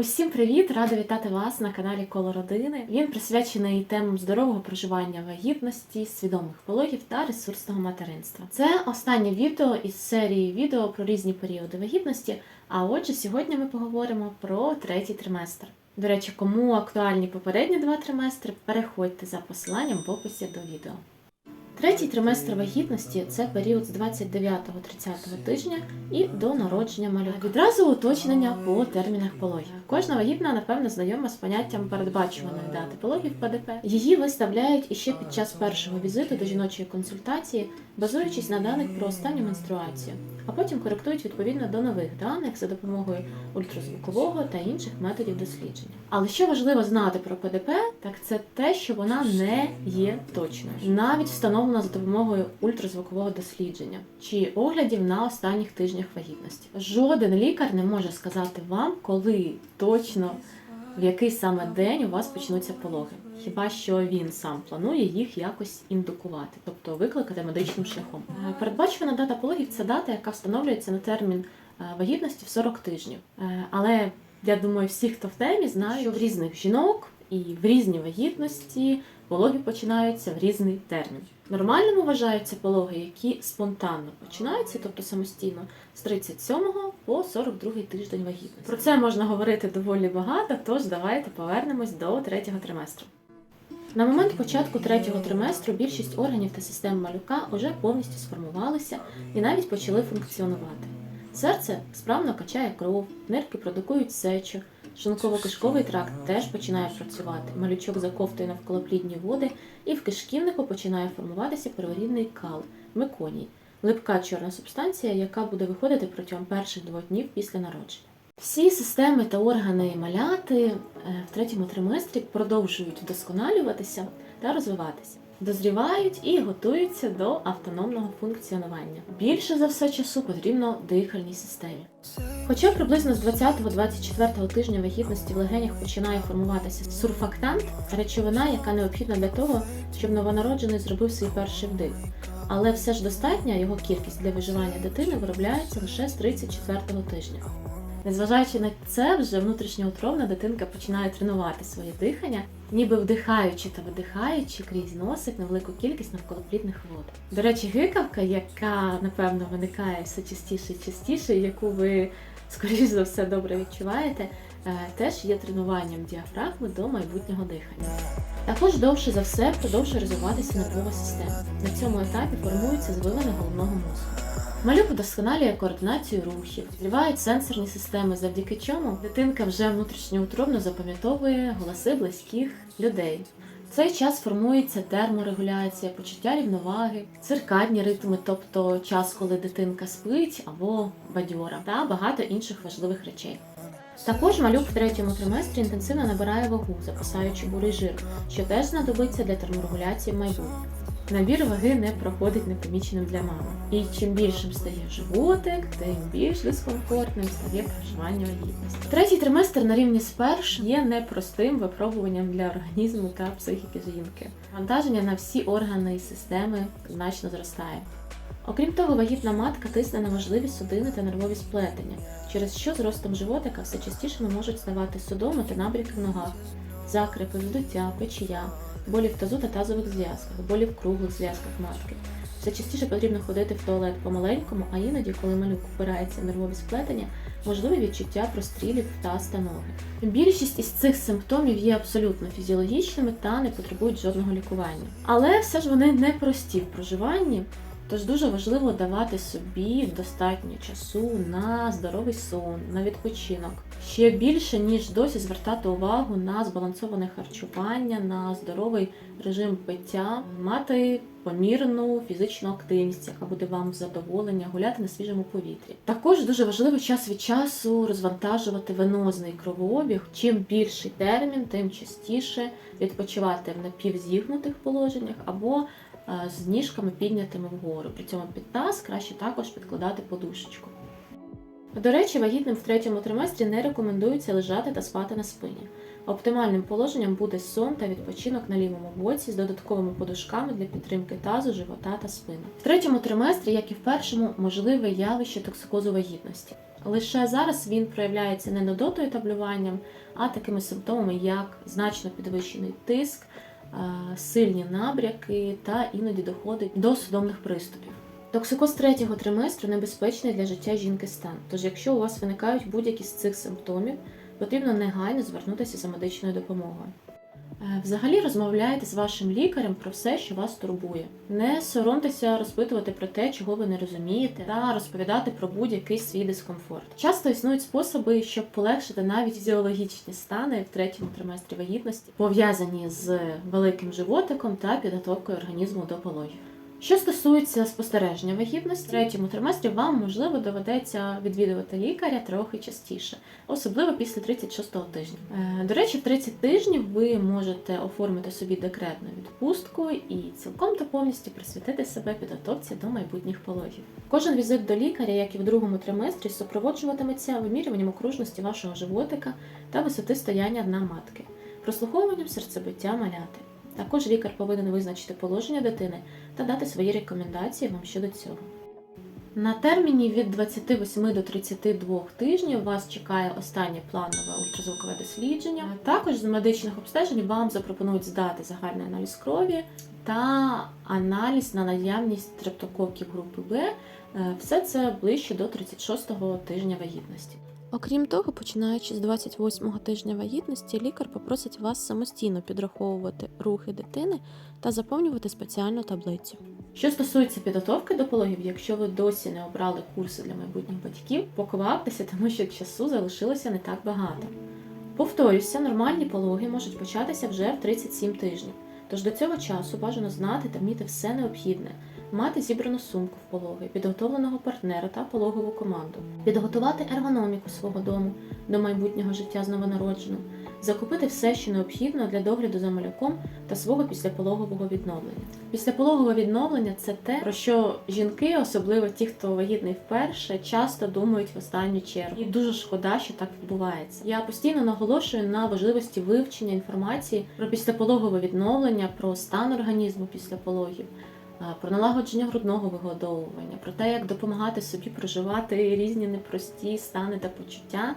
Усім привіт! Рада вітати вас на каналі Коло Родини. Він присвячений темам здорового проживання вагітності, свідомих пологів та ресурсного материнства. Це останнє відео із серії відео про різні періоди вагітності. А отже, сьогодні ми поговоримо про третій триместр. До речі, кому актуальні попередні два триместри, переходьте за посиланням в описі до відео. Третій триместр вагітності це період з 29-30 тижня і до народження малюка. Відразу уточнення по термінах пологів. Кожна вагітна, напевно, знайома з поняттям передбачуваної дати пологів ПДП. Її виставляють іще під час першого візиту до жіночої консультації, базуючись на даних про останню менструацію, а потім коректують відповідно до нових даних за допомогою ультразвукового та інших методів дослідження. Але що важливо знати про ПДП, так це те, що вона не є точною, навіть встановлена за допомогою ультразвукового дослідження чи оглядів на останніх тижнях вагітності. Жоден лікар не може сказати вам, коли точно в який саме день у вас почнуться пологи. Хіба що він сам планує їх якось індукувати, тобто викликати медичним шляхом. Е, Передбачувана дата пологів це дата, яка встановлюється на термін е, вагітності в 40 тижнів. Е, Але я думаю, всі, хто в темі, знають, що в різних жінок і в різні вагітності пологи починаються в різний термін. Нормальними вважаються пологи, які спонтанно починаються, тобто самостійно, з 37 по 42 тиждень вагітності. Про це можна говорити доволі багато, тож давайте повернемось до третього триместру. На момент початку третього триместру більшість органів та систем малюка вже повністю сформувалися і навіть почали функціонувати. Серце справно качає кров, нирки продукують сечу, шлунково-кишковий тракт теж починає працювати. Малючок заковтує навколоплідні води, і в кишківнику починає формуватися перворідний кал, меконій, липка чорна субстанція, яка буде виходити протягом перших двох днів після народження. Всі системи та органи маляти е, в третьому триместрі продовжують вдосконалюватися та розвиватися, дозрівають і готуються до автономного функціонування. Більше за все часу потрібно дихальній системі. Хоча приблизно з 20-24 тижня вагітності в легенях починає формуватися сурфактант, речовина, яка необхідна для того, щоб новонароджений зробив свій перший вдих. Але все ж достатня його кількість для виживання дитини виробляється лише з 34-го тижня. Незважаючи на це, вже внутрішньоутробна дитинка починає тренувати своє дихання, ніби вдихаючи та видихаючи крізь носик на велику кількість навколоплідних вод. До речі, гикавка, яка напевно виникає все частіше і частіше, яку ви скоріш за все добре відчуваєте, е, теж є тренуванням діафрагми до майбутнього дихання. Також довше за все продовжує розвиватися нервова система. На цьому етапі формуються звивини головного мозку. Малюк вдосконалює координацію рухів, зрівають сенсорні системи, завдяки чому дитинка вже внутрішньоутробно запам'ятовує голоси близьких людей. В цей час формується терморегуляція, почуття рівноваги, циркадні ритми, тобто час, коли дитинка спить або бадьора, та багато інших важливих речей. Також малюк в третьому триместрі інтенсивно набирає вагу, запасаючи бурий жир, що теж знадобиться для терморегуляції в майбутньому. Набір ваги не проходить непоміченим для мами. І чим більшим стає животик, тим більш дискомфортним стає проживання вагітності. Третій триместр на рівні з першим є непростим випробуванням для організму та психіки жінки. Вантаження на всі органи і системи значно зростає. Окрім того, вагітна матка тисне на важливі судини та нервові сплетення, через що з ростом животика все частіше можуть ставати судоми та набряки в ногах, закрипи, вздуття, печія, болі в тазу та тазових зв'язках, болі в круглих зв'язках матки. Все частіше потрібно ходити в туалет по-маленькому, а іноді, коли малюк впирається в нервові сплетення, можливе відчуття прострілів таз та ноги. Більшість із цих симптомів є абсолютно фізіологічними та не потребують жодного лікування. Але все ж вони не прості в проживанні. Тож дуже важливо давати собі достатньо часу на здоровий сон, на відпочинок. Ще більше ніж досі звертати увагу на збалансоване харчування, на здоровий режим пиття, мати помірну фізичну активність, яка буде вам задоволення, гуляти на свіжому повітрі. Також дуже важливо час від часу розвантажувати венозний кровообіг. Чим більший термін, тим частіше відпочивати в напівзігнутих положеннях або з ніжками піднятими вгору. При цьому під таз краще також підкладати подушечку. До речі, вагітним в третьому триместрі не рекомендується лежати та спати на спині. Оптимальним положенням буде сон та відпочинок на лівому боці з додатковими подушками для підтримки тазу, живота та спини. В третьому триместрі, як і в першому, можливе явище токсикозу вагітності. Лише зараз він проявляється не нудотою таблюванням, а такими симптомами, як значно підвищений тиск, е, сильні набряки та іноді доходить до судомних приступів. Токсикоз третього триместру небезпечний для життя жінки стан. Тож, якщо у вас виникають будь-які з цих симптомів, потрібно негайно звернутися за медичною допомогою. Е, Взагалі розмовляйте з вашим лікарем про все, що вас турбує. Не соромтеся розпитувати про те, чого ви не розумієте, та розповідати про будь-який свій дискомфорт. Часто існують способи, щоб полегшити навіть фізіологічні стани в третьому триместрі вагітності, пов'язані з великим животиком та підготовкою організму до пологів. Що стосується спостереження вагітності, в третьому триместрі вам можливо доведеться відвідувати лікаря трохи частіше, особливо після 36-го тижня. Е, До речі, в 30 тижнів ви можете оформити собі декретну відпустку і цілком та повністю присвятити себе підготовці до майбутніх пологів. Кожен візит до лікаря, як і в другому триместрі, супроводжуватиметься вимірюванням окружності вашого животика та висоти стояння дна матки, прослуховуванням серцебиття маляти. Також лікар повинен визначити положення дитини та дати свої рекомендації вам щодо цього. На терміні від 28 до 32 тижнів вас чекає останнє планове ультразвукове дослідження. Також з медичних обстежень вам запропонують здати загальний аналіз крові та аналіз на наявність стрептококів групи Б. Е, Все це ближче до 36-го тижня вагітності. Окрім того, починаючи з 28-го тижня вагітності, лікар попросить вас самостійно підраховувати рухи дитини та заповнювати спеціальну таблицю. Що стосується підготовки до пологів, якщо ви досі не обрали курси для майбутніх батьків, покваптеся, тому що часу залишилося не так багато. Повторюся, нормальні пологи можуть початися вже в 37 тижнів. Тож до цього часу бажано знати та вміти все необхідне, мати зібрану сумку в пологи, підготовленого партнера та пологову команду, підготувати ергономіку свого дому до майбутнього життя з новонародженим, закупити все, що необхідно для догляду за малюком та свого післяпологового відновлення. Післяпологове відновлення це те, про що жінки, особливо ті, хто вагітний вперше, часто думають в останню чергу. І дуже шкода, що так відбувається. Я постійно наголошую на важливості вивчення інформації про післяпологове відновлення, про стан організму після пологів. Про налагодження грудного вигодовування, про те, як допомагати собі проживати різні непрості стани та почуття,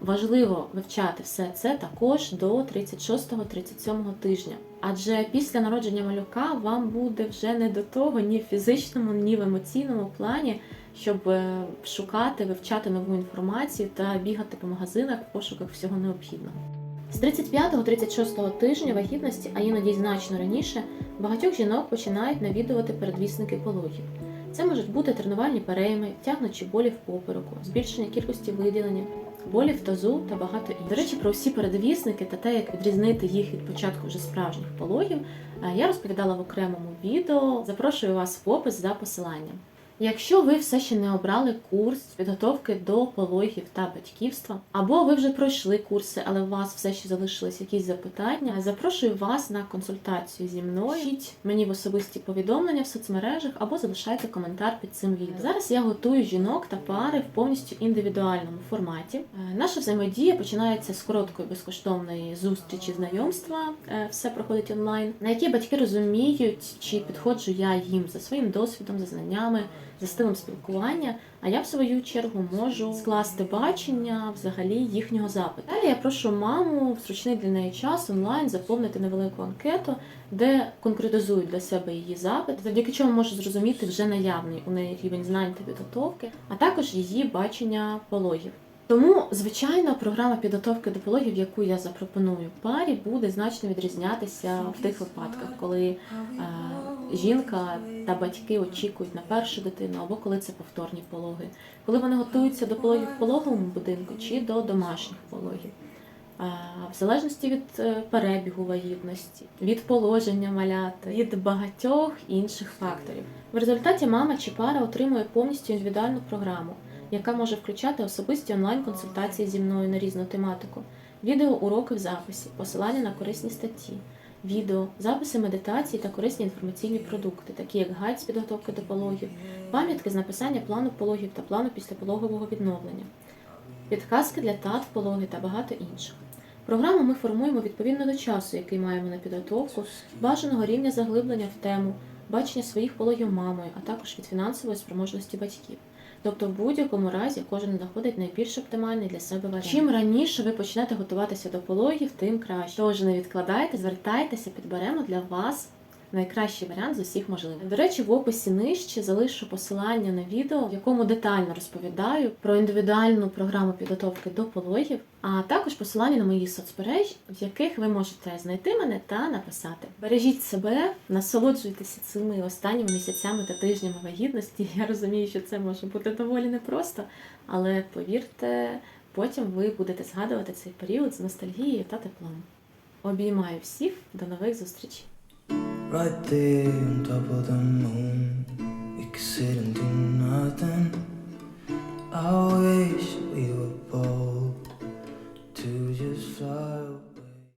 Важливо вивчати все це також до 36-37 тижня. Адже після народження малюка вам буде вже не до того ні в фізичному, ні в емоційному плані, щоб е, шукати, вивчати нову інформацію та бігати по магазинах в пошуках всього необхідного. З 35-36 тижня вагітності, а іноді значно раніше, багатьох жінок починають навідувати передвісники пологів. Це можуть бути тренувальні перейми, тягнучі болі в попереку, збільшення кількості виділення, болі в тазу та багато інших. До речі, про всі передвісники та те, як відрізнити їх від початку вже справжніх пологів, е, я розповідала в окремому відео. Запрошую вас в опис за посиланням. Якщо ви все ще не обрали курс підготовки до пологів та батьківства, або ви вже пройшли курси, але у вас все ще залишились якісь запитання, запрошую вас на консультацію зі мною. Пишіть мені в особисті повідомлення в соцмережах або залишайте коментар під цим відео. Зараз я готую жінок та пари в повністю індивідуальному форматі. Е, Наша взаємодія починається з короткої безкоштовної зустрічі знайомства. Е, Все проходить онлайн, на якій батьки розуміють, чи підходжу я їм за своїм досвідом, за знаннями за стилем спілкування, а я в свою чергу можу скласти бачення взагалі їхнього запиту. Далі я прошу маму в зручний для неї час онлайн заповнити невелику анкету, де конкретизують для себе її запит, завдяки чому можу зрозуміти вже наявний у неї рівень знань та підготовки, а також її бачення пологів. Тому, звичайно, програма підготовки до пологів, яку я запропоную парі, буде значно відрізнятися в тих випадках, коли е, жінка та батьки очікують на першу дитину, або коли це повторні пологи, коли вони готуються до пологів в пологовому будинку чи до домашніх пологів. А, В залежності від е, перебігу вагітності, від положення маляти, від багатьох інших факторів. В результаті мама чи пара отримує повністю індивідуальну програму, яка може включати особисті онлайн-консультації зі мною на різну тематику, відеоуроки в записі, посилання на корисні статті, відео, записи медитацій та корисні інформаційні продукти, такі як гайд з підготовки до пологів, пам'ятки з написання плану пологів та плану післяпологового відновлення, підказки для тат пологи та багато інших. Програму ми формуємо відповідно до часу, який маємо на підготовку, бажаного рівня заглиблення в тему, бачення своїх пологів мамою, а також від фінансової спроможності батьків. Тобто, в будь-якому разі кожен знаходить найбільш оптимальний для себе варіант. Чим раніше ви почнете готуватися до пологів, тим краще. Тож не відкладайте, звертайтеся, підберемо для вас найкращий варіант з усіх можливих. До речі, в описі нижче залишу посилання на відео, в якому детально розповідаю про індивідуальну програму підготовки до пологів, а також посилання на мої соцмережі, в яких ви можете знайти мене та написати. Бережіть себе, насолоджуйтеся цими останніми місяцями та тижнями вагітності. Я розумію, що це може бути доволі непросто, але повірте, потім ви будете згадувати цей період з ностальгією та теплом. Обіймаю всіх, до нових зустрічей! Right there on top of the moon We could sit and do nothing I wish we were bold To just fly